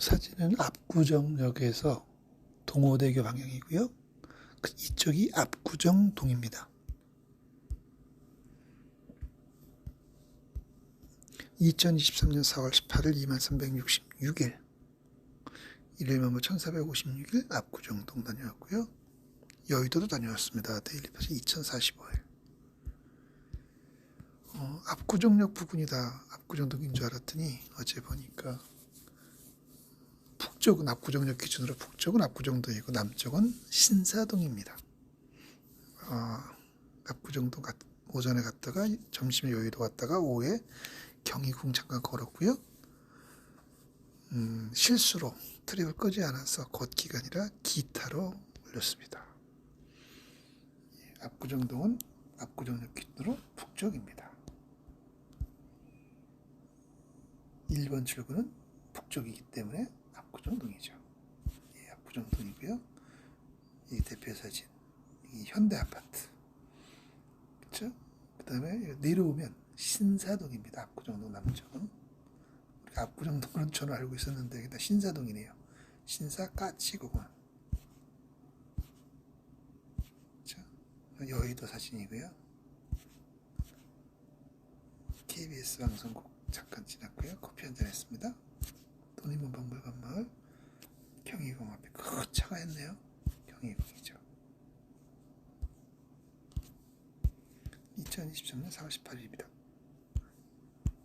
사진은 압구정역에서 동호대교 방향이고요. 그 이쪽이 압구정 동입니다. 2023년 4월 18일 2366일 일요일만 1456일 압구정동 다녀왔고요. 여의도도 다녀왔습니다. 데일리파시 2045일 어, 압구정역 부근이다. 압구정동인 줄 알았더니 어제 보니까 북쪽은 압구정역 기준으로 북쪽은 압구정동이고 남쪽은 신사동입니다. 어, 압구정동 갔- 오전에 갔다가 점심에 여의도 갔다가 오후에 경희궁 잠깐 걸었고요. 음, 실수로 트립을 끄지 않아서 걷기가 아니라 기타로 올렸습니다. 예, 압구정동은 압구정역 기준으로 북쪽입니다. 1번 출구는 북쪽이기 때문에 압구정동이죠. 예, 압구정동이고요. 이 대표 사진, 이 현대 아파트, 그렇죠? 그다음에 내려오면 신사동입니다. 압구정동 남쪽은 우리가 압구정동은 저는 알고 있었는데 그다 신사동이네요. 신사. 자, 여의도 사진이고요. KBS 방송국 잠깐 지났고요. 커피 한잔 했습니다. 돈이문 박물관 마을 경희궁 앞에 큰 차가 있네요. 경희궁이죠. 2023년 4월 18일입니다.